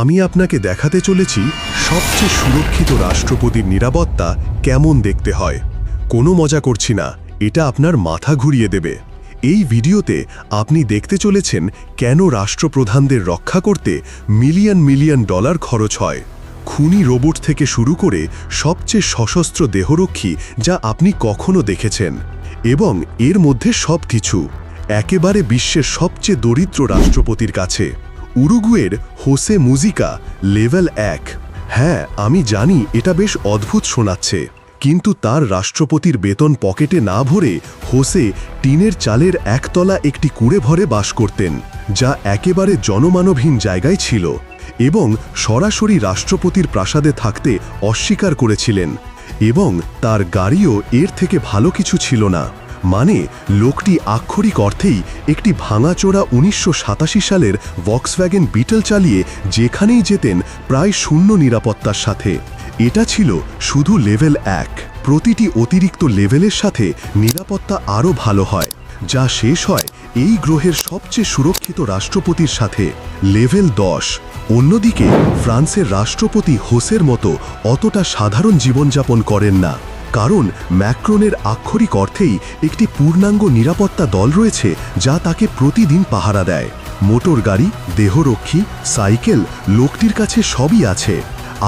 আমি আপনাকে দেখাতে চলেছি সবচেয়ে সুরক্ষিত রাষ্ট্রপতির নিরাপত্তা কেমন দেখতে হয়। কোনো মজা করছি না, এটা আপনার মাথা ঘুরিয়ে দেবে। এই ভিডিওতে আপনি দেখতে চলেছেন কেন রাষ্ট্রপ্রধানদের রক্ষা করতে মিলিয়ন মিলিয়ন ডলার খরচ হয়। খুনি রোবট থেকে শুরু করে সবচেয়ে সশস্ত্র দেহরক্ষী যা আপনি কখনো দেখেছেন। এবং এর মধ্যে সব কিছু একেবারে বিশ্বের সবচেয়ে দরিদ্র রাষ্ট্রপতির কাছে। উরুগুয়ের হোসে মুজিকা, লেভেল এক। হ্যাঁ আমি জানি এটা বেশ অদ্ভুত শোনাচ্ছে, কিন্তু তার রাষ্ট্রপতির বেতন পকেটে না ভরে হোসে টিনের চালের একতলা একটি কুড়ে ভরে বাস করতেন, যা একেবারে জনমানবহীন জায়গায় ছিল এবং সরাসরি রাষ্ট্রপতির প্রাসাদে থাকতে অস্বীকার করেছিলেন এবং তার গাড়িও এর থেকে ভালো কিছু ছিল না। মানে লোকটি আক্ষরিক অর্থেই একটি ভাঙাচোরা উনিশশো সাতাশি সালের ভক্সওয়াগেন বিটল চালিয়ে যেখানেই যেতেন প্রায় শূন্য নিরাপত্তার সাথে। এটা ছিল শুধু লেভেল এক। প্রতিটি অতিরিক্ত লেভেলের সাথে নিরাপত্তা আরও ভালো হয়, যা শেষ হয় এই গ্রহের সবচেয়ে সুরক্ষিত রাষ্ট্রপতির সাথে। লেভেল দশ। অন্যদিকে, ফ্রান্সের রাষ্ট্রপতি হোসের মতো অতটা সাধারণ জীবনযাপন করেন না। কারণ ম্যাক্রোনের আক্ষরিক অর্থেই একটি পূর্ণাঙ্গ নিরাপত্তা দল রয়েছে যা তাকে প্রতিদিন পাহারা দেয়। মোটর গাড়ি, দেহরক্ষী, সাইকেল লোকটির কাছে সবই আছে।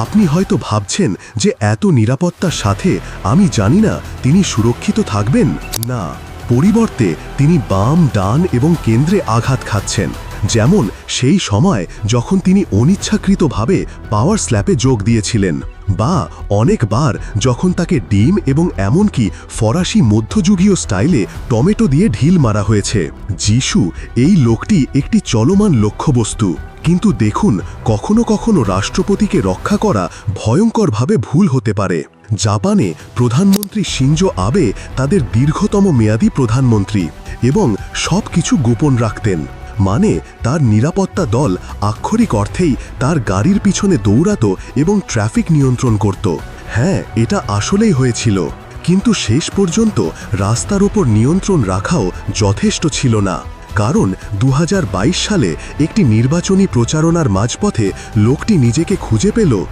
আপনি হয়তো ভাবছেন যে এত নিরাপত্তার সাথে আমি জানি না তিনি সুরক্ষিত থাকবেন। না, পরিবর্তে তিনি বাম, ডান এবং কেন্দ্রে আঘাত খাচ্ছেন। যেমন সেই সময় যখন তিনি অনিচ্ছাকৃতভাবে পাওয়ার স্ল্যাপে যোগ দিয়েছিলেন, বা অনেকবার যখন তাকে ডিম এবং এমনকি ফরাসি মধ্যযুগীয় স্টাইলে টমেটো দিয়ে ঢিল মারা হয়েছে। যিশু, এই লোকটি একটি চলমান লক্ষ্যবস্তু। কিন্তু দেখুন, কখনো কখনো রাষ্ট্রপতিকে রক্ষা করা ভয়ঙ্করভাবে ভুল হতে পারে। জাপানে প্রধানমন্ত্রী শিঞ্জো আবে তাদের দীর্ঘতম মেয়াদী প্রধানমন্ত্রী এবং সব কিছু গোপন রাখতেন। মানে তার নিরাপত্তা দল আক্ষরিক অর্থেই তার গাড়ির পিছনে দৌড়াত এবং ট্রাফিক নিয়ন্ত্রণ করত। হ্যাঁ এটা আসলেই হয়েছিল। কিন্তু শেষ পর্যন্ত রাস্তার ওপর নিয়ন্ত্রণ রাখাও যথেষ্ট ছিল না। কারণ দু হাজার বাইশ সালে একটি নির্বাচনী প্রচারণার মাঝপথে লোকটি নিজেকে খুঁজে পেল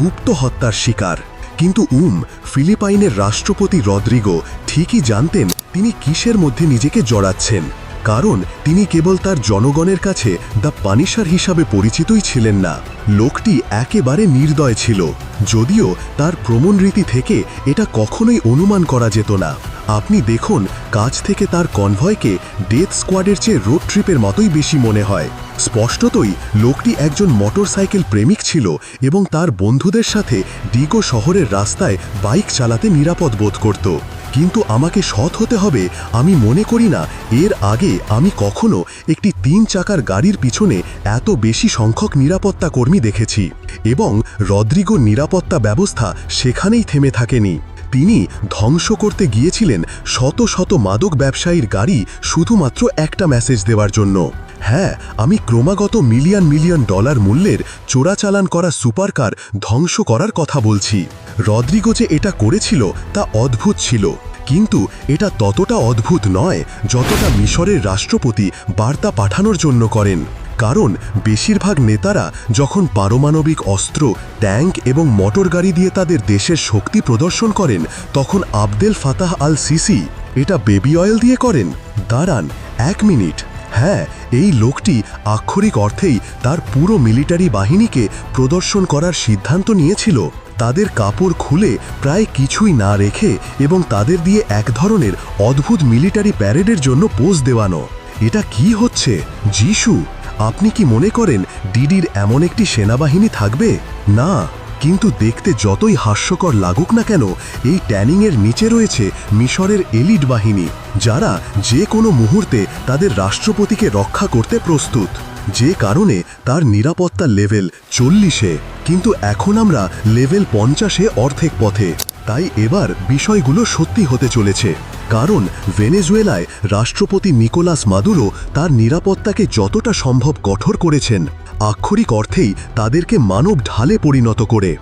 গুপ্ত হত্যার শিকার। কিন্তু উম, ফিলিপাইনের রাষ্ট্রপতি রদ্রিগো ঠিকই জানতেন তিনি কিসের মধ্যে নিজেকে জড়াচ্ছেন। কারণ তিনি কেবল তার জনগণের কাছে দ্য পানিশার হিসাবে পরিচিতই ছিলেন না। লোকটি একেবারে নির্দয় ছিল। যদিও তার প্রমণরীতি থেকে এটা কখনোই অনুমান করা যেত না। আপনি দেখুন কাছ থেকে তার কনভয়কে ডেথ স্কোয়াডের চেয়ে রোড ট্রিপের মতোই বেশি মনে হয়। স্পষ্টতই, লোকটি একজন মোটরসাইকেল প্রেমিক ছিল এবং তার বন্ধুদের সাথে ডিগো শহরের রাস্তায় বাইক চালাতে নিরাপদ বোধ করত। কিন্তু আমাকে সৎ হতে হবে, আমি মনে করি না। এর আগে আমি কখনো একটি তিন চাকার গাড়ির পিছনে এত বেশি সংখ্যক নিরাপত্তা কর্মী দেখেছি এবং রদ্রিগো নিরাপত্তা ব্যবস্থা সেখানেই থেমে থাকেনি। তিনি ধ্বংস করতে গিয়েছিলেন শত শত মাদক ব্যবসায়ীর গাড়ি শুধুমাত্র একটা মেসেজ দেওয়ার জন্য। হ্যাঁ আমি ক্রমাগত মিলিয়ন মিলিয়ন ডলার মূল্যের চোরাচালান করা সুপারকার ধ্বংস করার কথা বলছি। রদ্রিগো যে এটা করেছিল তা অদ্ভুত ছিল, কিন্তু এটা ততটা অদ্ভুত নয় যতটা মিশরের রাষ্ট্রপতি বার্তা পাঠানোর জন্য করেন। কারণ বেশিরভাগ নেতারা যখন পারমাণবিক অস্ত্র, ট্যাঙ্ক এবং মোটর গাড়ি দিয়ে তাদের দেশের শক্তি প্রদর্শন করেন, তখন আবদেল ফাতাহ আল সিসি এটা বেবি অয়েল দিয়ে করেন। দাঁড়ান, এক মিনিট। হ্যাঁ এই লোকটি আক্ষরিক অর্থেই তার পুরো মিলিটারি বাহিনীকে প্রদর্শন করার সিদ্ধান্ত নিয়েছিল। তাদের কাপড় খুলে প্রায় কিছুই না রেখে এবং তাদের দিয়ে এক ধরনের অদ্ভুত মিলিটারি প্যারেডের জন্য পোজ দেওয়ানো। এটা কি হচ্ছে? যিশু আপনি কি মনে করেন ডিডির এমন একটি সেনাবাহিনী থাকবে? না। কিন্তু দেখতে যতই হাস্যকর লাগুক না কেন, এই ট্যানিংয়ের নিচে রয়েছে মিশরের এলিট বাহিনী, যারা যে কোনো মুহূর্তে তাদের রাষ্ট্রপতিকে রক্ষা করতে প্রস্তুত। যে কারণে তার নিরাপত্তা লেভেল চল্লিশে, কিন্তু এখন আমরা লেভেল পঞ্চাশে অর্ধেক পথে। তাই এবার বিষয়গুলো সত্যি হতে চলেছে, কারণ ভেনেজুয়েলায় রাষ্ট্রপতি নিকোলাস মাদুরো তার নিরাপত্তাকে যতটা সম্ভব কঠোর করেছেন। আক্ষরিক অর্থেই তাদেরকে মানব ঢালে পরিণত করে।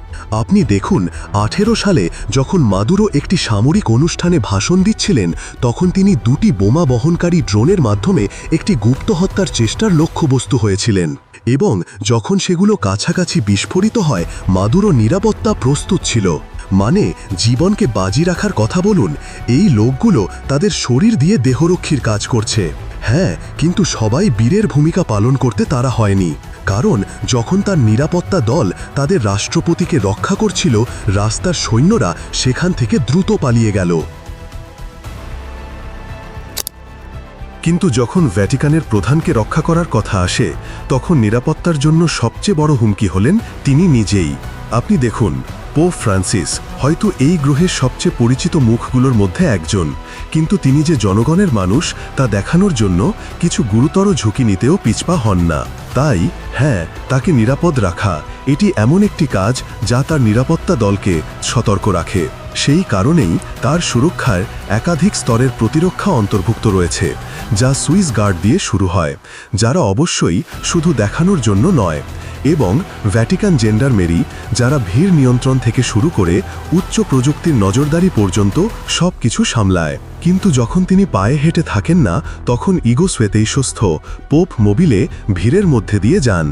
আপনি দেখুন, আঠেরো সালে যখন মাদুরো একটি সামরিক অনুষ্ঠানে ভাষণ দিচ্ছিলেন, তখন তিনি দুটি বোমা বহনকারী ড্রোনের মাধ্যমে একটি গুপ্ত হত্যার চেষ্টার লক্ষ্যবস্তু হয়েছিলেন এবং যখন সেগুলো কাছাকাছি বিস্ফোরিত হয়, মাদুরো নিরাপত্তা প্রস্তুত ছিল। মানে জীবনকে বাজি রাখার কথা বলুন, এই লোকগুলো তাদের শরীর দিয়ে দেহরক্ষীর কাজ করছে। হ্যাঁ কিন্তু সবাই বীরের ভূমিকা পালন করতে তারা হয়নি। কারণ যখন তার নিরাপত্তা দল তাদের রাষ্ট্রপতিকে রক্ষা করছিল, রাস্তার সৈন্যরা সেখান থেকে দ্রুত পালিয়ে গেল। কিন্তু যখন ভ্যাটিকানের প্রধানকে রক্ষা করার কথা আসে, তখন নিরাপত্তার জন্য সবচেয়ে বড় হুমকি হলেন তিনি নিজেই। আপনি দেখুন। পোপ ফ্রান্সিস হয়তো এই গ্রহের সবচেয়ে পরিচিত মুখগুলোর মধ্যে একজন, কিন্তু তিনি যে জনগণের মানুষ তা দেখানোর জন্য কিছু গুরুতর ঝুঁকি নিতেও পিছপা হন না। তাই হ্যাঁ তাকে নিরাপদ রাখা, এটি এমন একটি কাজ যা তার নিরাপত্তা দলকে সতর্ক রাখে। সেই কারণেই তার সুরক্ষায় একাধিক স্তরের প্রতিরক্ষা অন্তর্ভুক্ত রয়েছে, যা সুইস গার্ড দিয়ে শুরু হয়, যারা অবশ্যই শুধু দেখানোর জন্য নয়, এবং ভ্যাটিকান জেন্ডার মেরি, যারা ভিড় নিয়ন্ত্রণ থেকে শুরু করে উচ্চ প্রযুক্তির নজরদারি পর্যন্ত সব কিছু সামলায়। কিন্তু যখন তিনি পায়ে হেঁটে থাকেন না, তখন ইগোসোয়েতেই সুস্থ। পোপ মোবিলে ভিড়ের মধ্যে দিয়ে যান।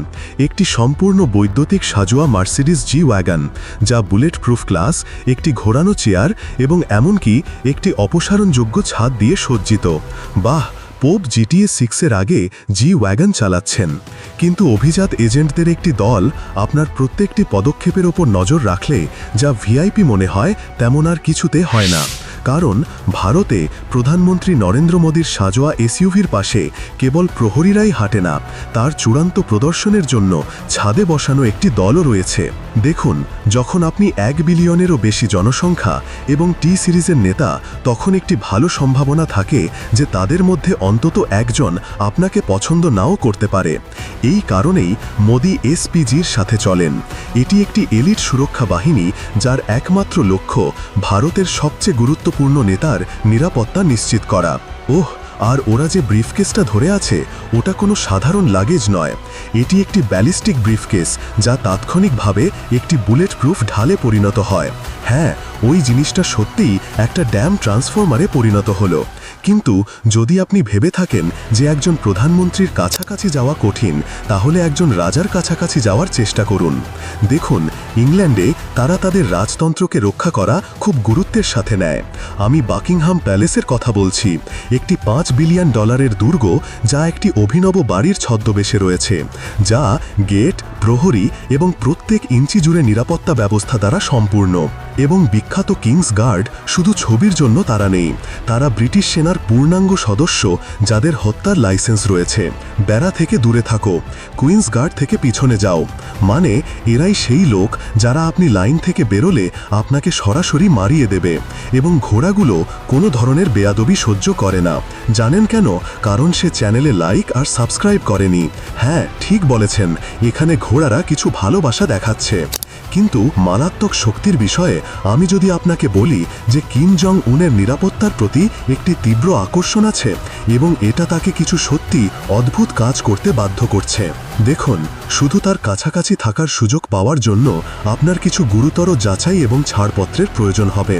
একটি সম্পূর্ণ বৈদ্যুতিক সাজোয়া মার্সিডিস জি ওয়াগান, যা বুলেট প্রুফ ক্লাস একটি ঘোরানো চেয়ার এবং এমনকি একটি অপসারণযোগ্য ছাদ দিয়ে সজ্জিত। বাহ, পোপ জিটিএ সিক্সের আগে জি ওয়াগন চালাচ্ছেন। কিন্তু অভিজাত এজেন্টদের একটি দল আপনার প্রত্যেকটি পদক্ষেপের ওপর নজর রাখলে যা ভিআইপি মনে হয় তেমন আর কিছুতে হয় না। কারণ ভারতে প্রধানমন্ত্রী নরেন্দ্র মোদীর সাজোয়া এসইউভির পাশে কেবল প্রহরীরাই হাঁটে না, তার চূড়ান্ত প্রদর্শনের জন্য ছাদে বসানো একটি দলও রয়েছে। দেখুন, যখন আপনি এক বিলিয়নেরও বেশি জনসংখ্যা এবং টি সিরিজের নেতা, তখন একটি ভালো সম্ভাবনা থাকে যে তাদের মধ্যে অন্তত একজন আপনাকে পছন্দ নাও করতে পারে। এই কারণেই মোদি এসপিজির সাথে চলেন। এটি একটি এলিট সুরক্ষা বাহিনী, যার একমাত্র লক্ষ্য ভারতের সবচেয়ে গুরুত্বপূর্ণ নেতার নিরাপত্তা নিশ্চিত করা। ওহ, আর ওরা যে ব্রিফকেসটা ধরে আছে, ওটা কোনো সাধারণ লাগেজ নয়। এটি একটি ব্যালিস্টিক ব্রিফকেস, যা তাৎক্ষণিকভাবে একটি বুলেট প্রুফ ঢালে পরিণত হয়। হ্যাঁ ওই জিনিসটা সত্যিই একটা ড্যাম ট্রান্সফর্মারে পরিণত হলো। কিন্তু যদি আপনি ভেবে থাকেন যে একজন প্রধানমন্ত্রীর কাছাকাছি যাওয়া কঠিন, তাহলে একজন রাজার কাছাকাছি যাওয়ার চেষ্টা করুন। দেখুন, ইংল্যান্ডে তারা তাদের রাজতন্ত্রকে রক্ষা করা খুব গুরুত্বের সাথে নেয়। আমি বাকিংহাম প্যালেসের কথা বলছি। একটি পাঁচ বিলিয়ন ডলারের দুর্গ যা একটি অভিনব বাড়ির ছদ্মবেশে রয়েছে, যা গেট, প্রহরী এবং প্রত্যেক ইঞ্চি জুড়ে নিরাপত্তা ব্যবস্থা দ্বারা সম্পূর্ণ। এবং বিখ্যাত কিংস গার্ড শুধু ছবির জন্য তারা নেই। তারা ব্রিটিশ সেনার পূর্ণাঙ্গ সদস্য যাদের হত্যার লাইসেন্স রয়েছে। বেড়া থেকে দূরে থাকো। কুইন্স গার্ড থেকে পিছনে যাও। মানে এরাই সেই লোক যারা আপনি লাইন থেকে বেরোলে আপনাকে সরাসরি মারিয়ে দেবে এবং ঘোড়াগুলো কোনো ধরনের বেয়াদবি সহ্য করে না। জানেন কেন? কারণ সে চ্যানেলে লাইক আর সাবস্ক্রাইব করেনি। হ্যাঁ ঠিক বলেছেন। এখানে ঘোড়ারা কিছু ভালোবাসা দেখাচ্ছে। কিন্তু মারাত্মক শক্তির বিষয়ে আমি যদি আপনাকে বলি যে কিম জং উনের নিরাপত্তার প্রতি একটি তীব্র আকর্ষণ আছে এবং এটা তাকে কিছু সত্যি অদ্ভুত কাজ করতে বাধ্য করছে। দেখুন, শুধু তার কাছাকাছি থাকার সুযোগ পাওয়ার জন্য আপনার কিছু গুরুতর যাচাই এবং ছাড়পত্রের প্রয়োজন হবে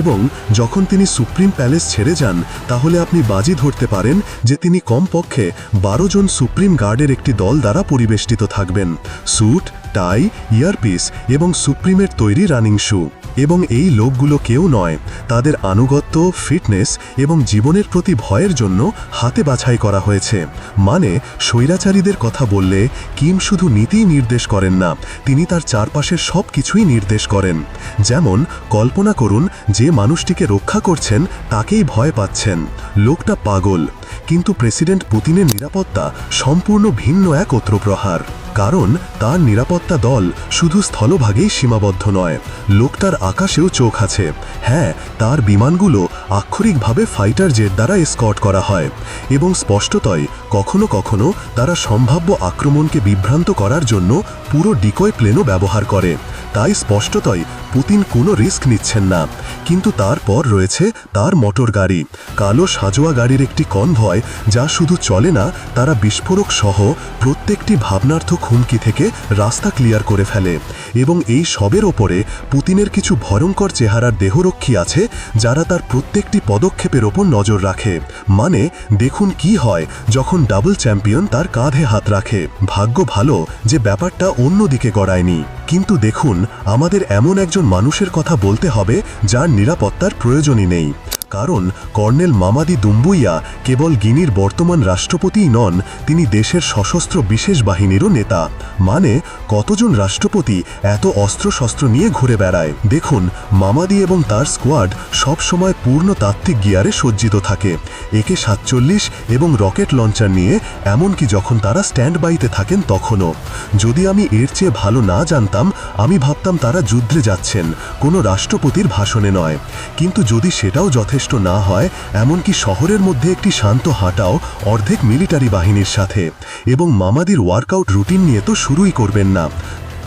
এবং যখন তিনি সুপ্রিম প্যালেস ছেড়ে যান, তাহলে আপনি বাজি ধরতে পারেন যে তিনি কমপক্ষে বারো জন সুপ্রিম গার্ডের একটি দল দ্বারা পরিবেষ্টিত থাকবেন। স্যুট টাই ইয়ারপিস এবং সুপ্রিমের তৈরি রানিং শু। এবং এই লোকগুলো কেউ নয়, তাদের আনুগত্য, ফিটনেস এবং জীবনের প্রতি ভয়ের জন্য হাতে বাছাই করা হয়েছে। মানে স্বৈরাচারীদের কথা বললে কিম শুধু নীতিই নির্দেশ করেন না, তিনি তার চারপাশের সব কিছুই নির্দেশ করেন। যেমন, কল্পনা করুন, যে মানুষটিকে রক্ষা করছেন, তাকেই ভয় পাচ্ছেন। লোকটা পাগল, কিন্তু প্রেসিডেন্ট পুতিনের নিরাপত্তা সম্পূর্ণ ভিন্ন এক অত্রপ্রহার। কারণ তার নিরাপত্তা দল শুধু স্থলভাগেই সীমাবদ্ধ নয়, লোকটার আকাশেও চোখ আছে। হ্যাঁ তার বিমানগুলো আক্ষরিকভাবে ফাইটার জেট দ্বারা স্কট করা হয় এবং স্পষ্টতই কখনো কখনো তারা সম্ভাব্য আক্রমণকে বিভ্রান্ত করার জন্য পুরো ডিকয় প্লেনও ব্যবহার করে। তাই স্পষ্টতই পুতিন কোনো রিস্ক নিচ্ছেন না। কিন্তু তারপর রয়েছে তার মোটর গাড়ি। কালো সাজোয়া গাড়ির একটি কনভয় যা শুধু চলে না, তারা বিস্ফোরক সহ প্রত্যেকটি ভাবনার্থক হুমকি থেকে রাস্তা ক্লিয়ার করে ফেলে। এবং এই সবের ওপরে পুতিনের কিছু ভয়ঙ্কর চেহারার দেহরক্ষী আছে, যারা তার প্রত্যেকটি পদক্ষেপের ওপর নজর রাখে। মানে দেখুন কি হয় যখন ডাবল চ্যাম্পিয়ন তার কাঁধে হাত রাখে। ভাগ্য ভালো যে ব্যাপারটা অন্যদিকে গড়ায়নি। কিন্তু দেখুন আমাদের এমন একজন মানুষের কথা বলতে হবে যার নিরাপত্তার প্রয়োজনই নেই। কারণ কর্নেল মামাদি দুম্বুইয়া কেবল গিনির বর্তমান রাষ্ট্রপতিই নন, তিনি দেশের সশস্ত্র বিশেষ বাহিনীরও নেতা। মানে কতজন রাষ্ট্রপতি এত অস্ত্রশস্ত্র নিয়ে ঘুরে বেড়ায়? দেখুন, মামাদি এবং তার স্কোয়াড সব সময় পূর্ণ তাত্ত্বিক গিয়ারে সজ্জিত থাকে। একে সাতচল্লিশ এবং রকেট লঞ্চার নিয়ে, এমনকি যখন তারা স্ট্যান্ড বাইতে থাকেন তখনও। যদি আমি এর চেয়ে ভালো না জানতাম, আমি ভাবতাম তারা যুদ্ধে যাচ্ছেন, কোনো রাষ্ট্রপতির ভাষণে নয়। কিন্তু যদি সেটাও যথেষ্ট না হয়, এমনকি শহরের মধ্যে একটি শান্ত হাঁটাও অর্ধেক মিলিটারি বাহিনীর সাথে। এবং মামাদির ওয়ার্কআউট রুটিন নিয়ে তো শুরুই করবেন না।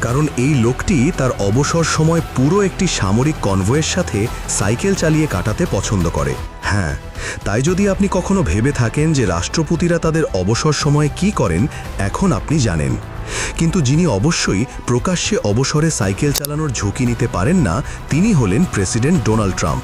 কারণ এই লোকটি তার অবসর সময় পুরো একটি সামরিক কনভয়ের সাথে সাইকেল চালিয়ে কাটাতে পছন্দ করে। হ্যাঁ তাই যদি আপনি কখনো ভেবে থাকেন যে রাষ্ট্রপতিরা তাদের অবসর সময়ে কি করেন, এখন আপনি জানেন। কিন্তু যিনি অবশ্যই প্রকাশ্যে অবসরে সাইকেল চালানোর ঝুঁকি নিতে পারেন না, তিনি হলেন প্রেসিডেন্ট ডোনাল্ড ট্রাম্প।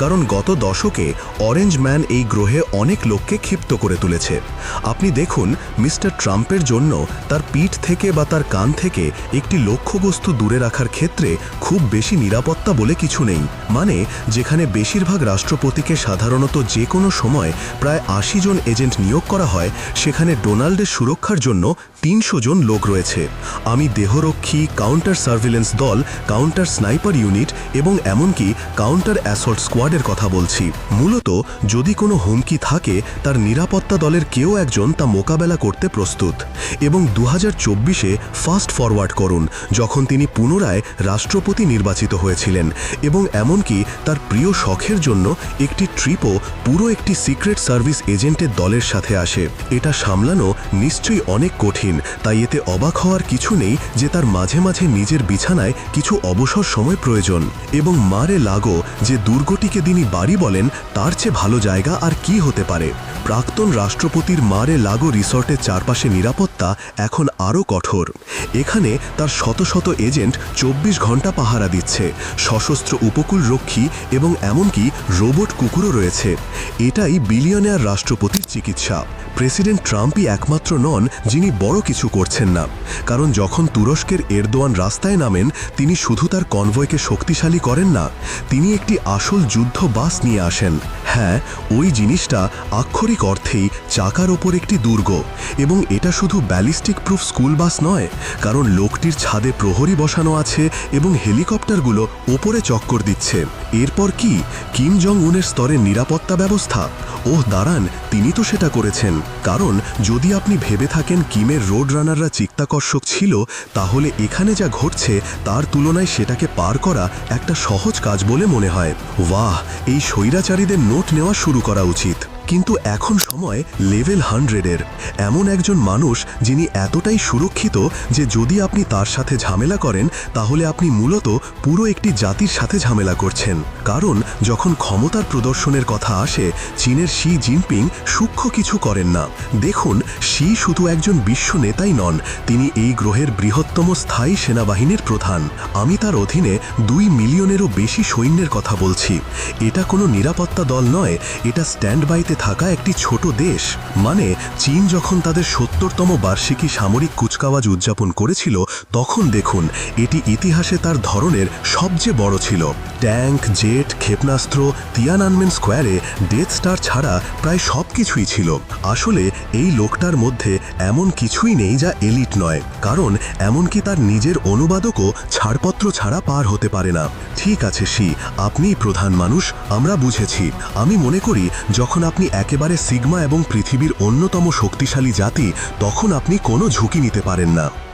কারণ গত দশকে অরেঞ্জ ম্যান এই গ্রহে অনেক লোককে ক্ষিপ্ত করে তুলেছে। আপনি দেখুন, মিস্টার ট্রাম্পের জন্য তার পিঠ থেকে বা তার কান থেকে একটি লক্ষ্যবস্তু দূরে রাখার ক্ষেত্রে খুব বেশি নিরাপত্তা বলে কিছু নেই। মানে যেখানে বেশিরভাগ রাষ্ট্রপতিকে সাধারণত যে কোনো সময় প্রায় আশি জন এজেন্ট নিয়োগ করা হয়, সেখানে ডোনাল্ডের সুরক্ষার জন্য তিনশো জন লোক রয়েছে। আমি দেহরক্ষী, কাউন্টার সার্ভিলেন্স দল, কাউন্টার স্নাইপার ইউনিট এবং এমনকি কাউন্টার অ্যাসল্ট স্কোয়াডের কথা বলছি। মূলত, যদি কোনো হুমকি থাকে, তার নিরাপত্তা দলের কেউ একজন তা মোকাবেলা করতে প্রস্তুত। এবং দু হাজার চব্বিশে ফাস্ট ফরওয়ার্ড করুন, যখন তিনি পুনরায় রাষ্ট্রপতি নির্বাচিত হয়েছিলেন। এবং এমনকি তার প্রিয় শখের জন্য একটি ট্রিপও পুরো একটি সিক্রেট সার্ভিস এজেন্টের দলের সাথে আসে। এটা সামলানো নিশ্চয়ই অনেক কঠিন, তাই এতে অবাক হওয়ার কিছু নেই যে তার মাঝে মাঝে নিজের বিছানায় কিছু অবসর সময় প্রয়োজন। এবং মারে লাগো যে দুর্গটিকে তিনি বাড়ি বলেন, তার চেয়ে ভালো জায়গা আর কি হতে পারে। প্রাক্তন রাষ্ট্রপতির মারে লাগো রিসর্টের চারপাশে নিরাপত্তা এখন আরও কঠোর। এখানে তার শত শত এজেন্ট চব্বিশ ঘণ্টা পাহারা দিচ্ছে। সশস্ত্র উপকূল রক্ষী এবং এমনকি রোবট কুকুরও রয়েছে। এটাই বিলিয়নেয়ার রাষ্ট্রপতির চিকিৎসা। প্রেসিডেন্ট ট্রাম্পই একমাত্র নন যিনি বড় কিছু করছেন না। কারণ যখন তুরস্কের এরদোয়ান রাস্তায় নামেন, তিনি শুধু তার কনভয়কে শক্তিশালী করেন না, তিনি একটি আসল যুদ্ধ বাস নিয়ে আসেন। হ্যাঁ ওই জিনিসটা আক্ষরিক অর্থেই চাকার ওপর একটি দুর্গ, এবং এটা শুধু ব্যালিস্টিক প্রুফ স্কুল বাস নয়, কারণ লোকটির ছাদে প্রহরী বসানো আছে এবং হেলিকপ্টারগুলো ওপরে চক্কর দিচ্ছে। এরপর কি? কিম জং উনের স্তরের নিরাপত্তা ব্যবস্থা? ওহ, দাঁড়ান তিনি তো সেটা করেছেন। কারণ, যদি আপনি ভেবে থাকেন কিমের রোড রানাররা চিত্তাকর্ষক ছিল, তাহলে এখানে যা ঘটছে, তার তুলনায় সেটাকে পার করা একটা সহজ কাজ বলে মনে হয়। বাহ! এই স্বৈরাচারীদের নোট নেওয়া শুরু করা উচিত। কিন্তু এখন সময় লেভেল হান্ড্রেডের এমন একজন মানুষ যিনি এতটাই সুরক্ষিত যে যদি আপনি তার সাথে ঝামেলা করেন, তাহলে আপনি মূলত পুরো একটি জাতির সাথে ঝামেলা করছেন। কারণ যখন ক্ষমতার প্রদর্শনের কথা আসে, চীনের শি জিনপিং সূক্ষ্ম কিছু করেন না। দেখুন, শি শুধু একজন বিশ্ব নেতাই নন, তিনি এই গ্রহের বৃহত্তম স্থায়ী সেনাবাহিনীর প্রধান। আমি তার অধীনে দুই মিলিয়নেরও বেশি সৈন্যের কথা বলছি। এটা কোনো নিরাপত্তা দল নয়, এটা স্ট্যান্ড বাইতে থাকা একটি ছোট দেশ মানে চীন যখন তাদের সত্তরতম বার্ষিকী সামরিক কুচকাওয়াজ উদযাপন করেছিল, তখন দেখুন, এটি ইতিহাসে তার ধরনের সবচেয়ে বড় ছিল। ট্যাঙ্ক জেট, ক্ষেপণাস্ত্র, তিয়ানানমেন স্কোয়ারে ডেথ স্টার ছাড়া প্রায় সব কিছুই ছিল। আসলে, এই লোকটার মধ্যে এমন কিছুই নেই যা এলিট নয়, কারণ এমনকি তার নিজের অনুবাদকও ছাড়পত্র ছাড়া পার হতে পারে না। ঠিক আছে, সি, আপনিই প্রধান মানুষ, আমরা বুঝেছি। আমি মনে করি, যখন আপনি একেবারে সিগমা এবং পৃথিবীর অন্যতম শক্তিশালী জাতি তখন আপনি কোনো ঝুঁকি নিতে পারেন না।